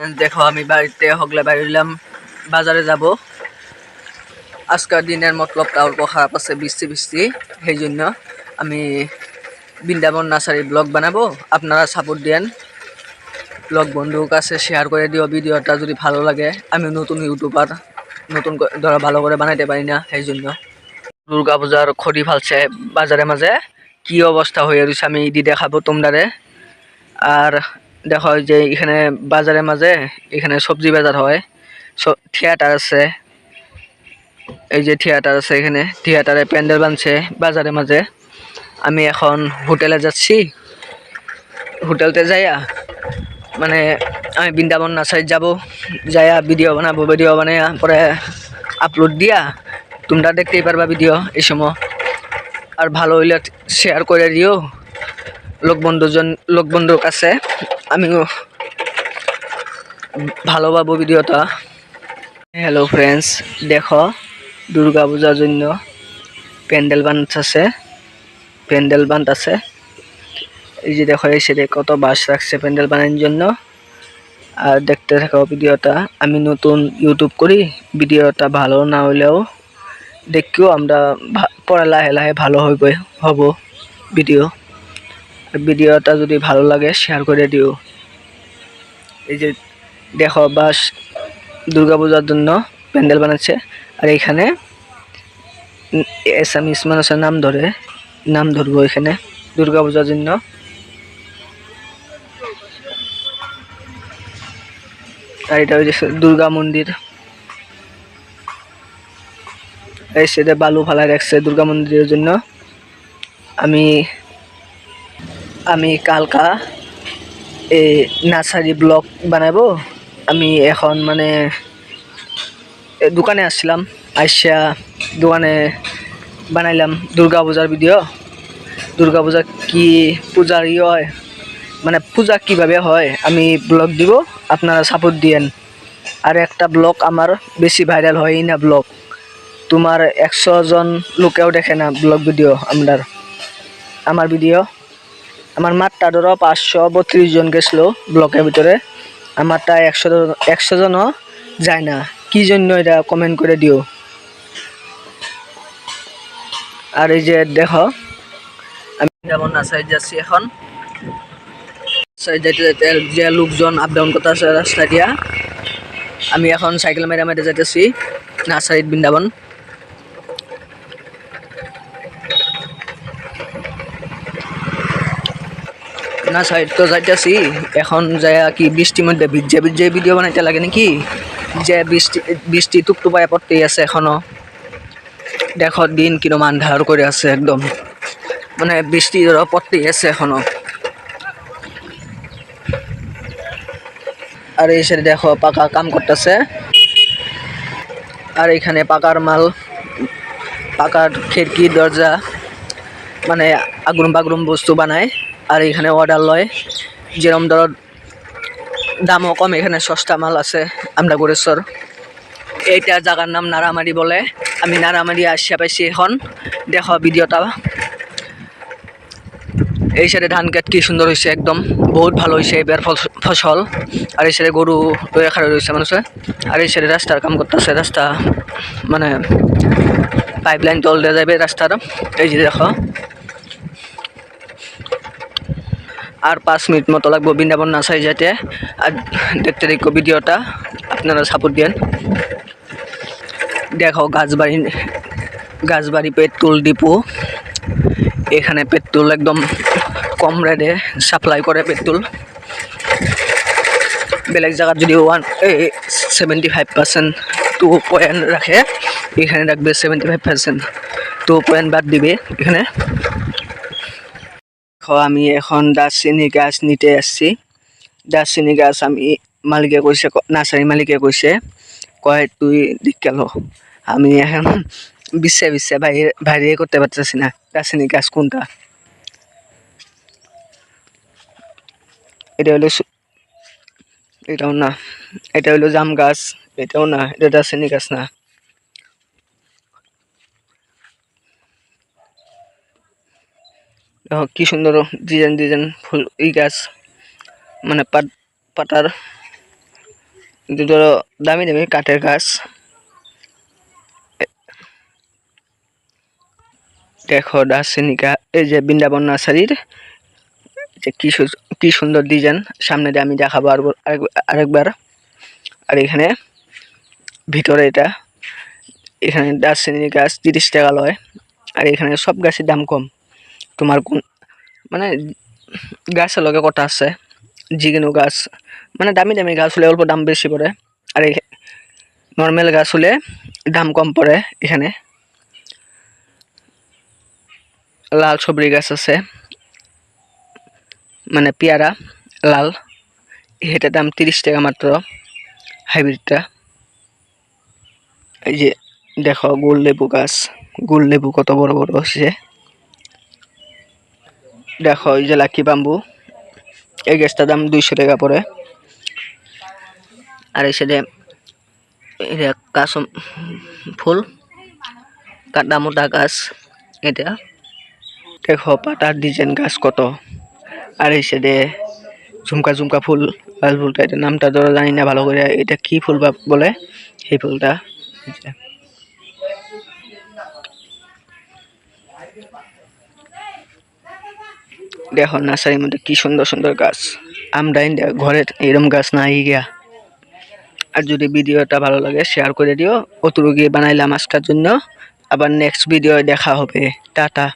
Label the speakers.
Speaker 1: দেখো, আমি বাড়িতে হগলে বাইরলাম বাজারে যাব। আজকের দিনের মতলবটা অল্প খারাপ আছে, বৃষ্টি বৃষ্টি। সেই জন্য আমি বৃন্দাবন নার্সারি ব্লগ বানাবো। আপনারা সাপোর্ট দেন ব্লগ বন্ধুর কাছে শেয়ার করে দিও, ভিডিওটা যদি ভালো লাগে। আমি নতুন ইউটিউবার নতুন ধরো ভালো করে বানাইতে পারি না, সেই জন্য। দুর্গা পূজার খড়ি ফালছে বাজারে মাঝে। কি অবস্থা হয়ে রয়েছে আমি দি দেখাবো তোমরারে। আর দেখো যে এখানে বাজারের মাঝে এখানে সবজি বাজার হয়। থিয়েটার আছে। এই যে থিয়েটার আছে এখানে। থিয়েটারে প্যান্ডেল বানছে বাজারের মাঝে। আমি এখন হোটেলে যাচ্ছি। হোটেলতে যাইয়া মানে আমি বৃন্দাবন নার্সারি যাব। যাইয়া ভিডিও বানাবো, ভিডিও বানাইয়া পরে আপলোড দিয়া তোমরা দেখতেই পারবা ভিডিও এই সময়। আর ভালো হইলে শেয়ার করে দিও। লোক বন্ধুজন লোক বন্ধুর কাছে। আমিও ভালো পাবো ভিডিওটা হ্যালো ফ্রেন্ডস দেখো, দুর্গা পূজার জন্য প্যান্ডেল বানতেছে প্যান্ডেল বানতেছে। এই যে দেখো, এই সাইডে কত বাস রাখছে প্যান্ডেল বানানোর জন্য। আর দেখতে থাকো ভিডিওটা, আমি নতুন ইউটিউব করি, ভিডিওটা ভালো না হলেও দেখিও আমরা পরে লাহে লাহে ভালো হইব, হব ভিডিও। ভিডিওটা যদি ভালো লাগে শেয়ার করে দিও। এই যে দেখো, বাস দুর্গা পূজার জন্য প্যান্ডেল বানাচ্ছে। আর এখানে এসামিস মানুষের নাম ধরে, নাম ধরবো এখানে, দুর্গা পূজার জন্য। আর এটা হচ্ছে দুর্গা মন্দির। এই সেটা বালু ফালাই রাখছে দুর্গা মন্দিরের জন্য। আমি আমি কালকা এই নার্সারি ব্লগ বানাবো। আমি এখন মানে দোকানে আসছিলাম, আইসা দোকানে বানাইলাম দুর্গা পূজার ভিডিও। দুর্গা পূজা কি পূজার ই হয় মানে পূজা কীভাবে হয় আমি ব্লগ দিব, আপনারা সাপোর্ট দিয়েন। আর একটা ব্লগ আমার বেশি ভাইরাল হয় না ব্লগ। তোমার একশো জন লোকেও দেখে না ব্লগ ভিডিও আমার আমার ভিডিও আমার মাঠটা ধরো পাঁচশো বত্রিশ জন গেছিল ব্লকের ভিতরে। আমারটা একশো একশো জনও যায় না। কি জন্য এটা কমেন্ট করে দিও? আর এই যে দেখো, আমি যেমন নার্সারি যাচ্ছি এখন। নার্সারি যাইতে যে লোকজন আপ ডাউন করতে আছে রাস্তা দিয়া, আমি এখন সাইকেল মেরে মেরে যাইতেছি। নার্সারিত বৃন্দাবন। না সাইড তো যাইতেছি। এখন যায় কি বৃষ্টির মধ্যে ভিজে ভিজে ভিডিও বানাইতে লাগে নাকি? যে বৃষ্টি বৃষ্টি টুপটুপায় পড়তেই আছে এখনও। দেখো দিন কিরম আন্ধার করে আছে একদম। মানে বৃষ্টি ধরো পড়তেই আছে এখনও। আর এই সাইডে দেখো পাকা কাম করতেছে। আর এখানে পাকার মাল, পাকার খিড়কি, দরজা মানে আগুন বাগুন বস্তু বানায়। আর এখানে অর্ডার লয়। যেরকম ধরো, দামও কম, এখানে সস্তা মাল আছে আমরা গড়েশ্বর এইটা জায়গার নাম নারামারি বলে। আমি নারামারি আসিয়া পাইছি এখন। দেখো ভিডিওটা। এই সাইডে ধান খেত কি সুন্দর হয়েছে একদম। বহুত ভালো হয়েছে এবার ফস- ফসল। আর এই সাইডে গরু খাড়া রয়েছে মানুষে আর এই সাইডে রাস্তার কাম করতেছে, রাস্তা মানে পাইপ লাইন তল দেওয়া যাবে রাস্তার। এই যে দেখো। আর পাঁচ মিনিট মতো লাগবো বৃন্দাবন নার্সারি যেতে আর দেখতে দেখো ভিডিওটা, আপনারা সাপোর্ট দেন দেখো গাছবাড়ি গাছবাড়ি পেট্রোল ডিপো। এখানে পেট্রোল একদম কম রেটে সাপ্লাই করে পেট্রোল। বেলেগ জায়গাত যদি one seventy five percent two point রাখে, এখানে রাখবে seventy five percent two point বাদ দিবে, এখানে। দেখো, আমি এখন দারচিনি গাছ নিতে আসছি। দারচিনি গাছ আমি মালিকে কৈছে ক- নাৰ্চাৰী মালিকে কৈছে কয়, তুই দিকে আমি এখন বিশ্বে বিশ্বে বাইরে বাইরে করতে পারতেছি না। দারচিনি গাছ কোনটা? এটা হলো এটাও না, এটা হলো জাম গাছ, এটাও না, এটা দারচিনি গাছ না। দেখো কি সুন্দর ডিজাইন ডিজাইন ফুল এই গাছ। মানে পাতার দুটো দামি দামি কাঠের গাছ। দেখো দার্শনিকা, এই যে বৃন্দাবন নার্সারির যে কি কি সুন্দর ডিজাইন। সামনে দিয়ে আমি দেখাবো আর আরেকবার। আর এখানে ভিতরে এটা, এখানে দার্শনিক গাছ, তিরিশ টাকা লয়। আর এখানে সব গাছের দাম কম। তোমার কোন মানে গাছ লগে কটা আছে, যিকোনো গাছ মানে দামি দামি গাছ হলে অল্প দাম বেশি পড়ে, আর এই নর্মাল গাছ হলে দাম কম পড়ে এখানে। লাল সবরি গাছ আছে মানে পেয়ারা, লাল, এটার দাম তিরিশ টাকা মাত্র, হাইব্রিডটা। এই যে দেখো, গোল লেবু গাছ, গোল লেবু কত বড় বড় হচ্ছে দেখো, এই যে লাকি বাম্বু এই গাছটার দাম দুইশো টাকা পড়ে। আর এই সাইডে এটা কাসম ফুল কাটা মোটা গাছ, এটা। দেখো, পাতার ডিজাইন গাছ কত। আর এই সাইডে ঝুমকা ঝুমকা ফুল, লাল ফুলটা এটা নামটা ধরো জানি না, ভালো করে এটা কি ফুল বলে? সেই ফুলটা এই যে। দেখো নার্সারির মধ্যে কি সুন্দর সুন্দর গাছ। আমরা ইন্ডিয়া ঘরে এরম গাছ নাই গিয়া। আর যদি ভিডিওটা ভালো লাগে শেয়ার করে দিও। গিয়ে বানাইলাম আজকার জন্য। আবার নেক্সট ভিডিও দেখা হবে। টাটা।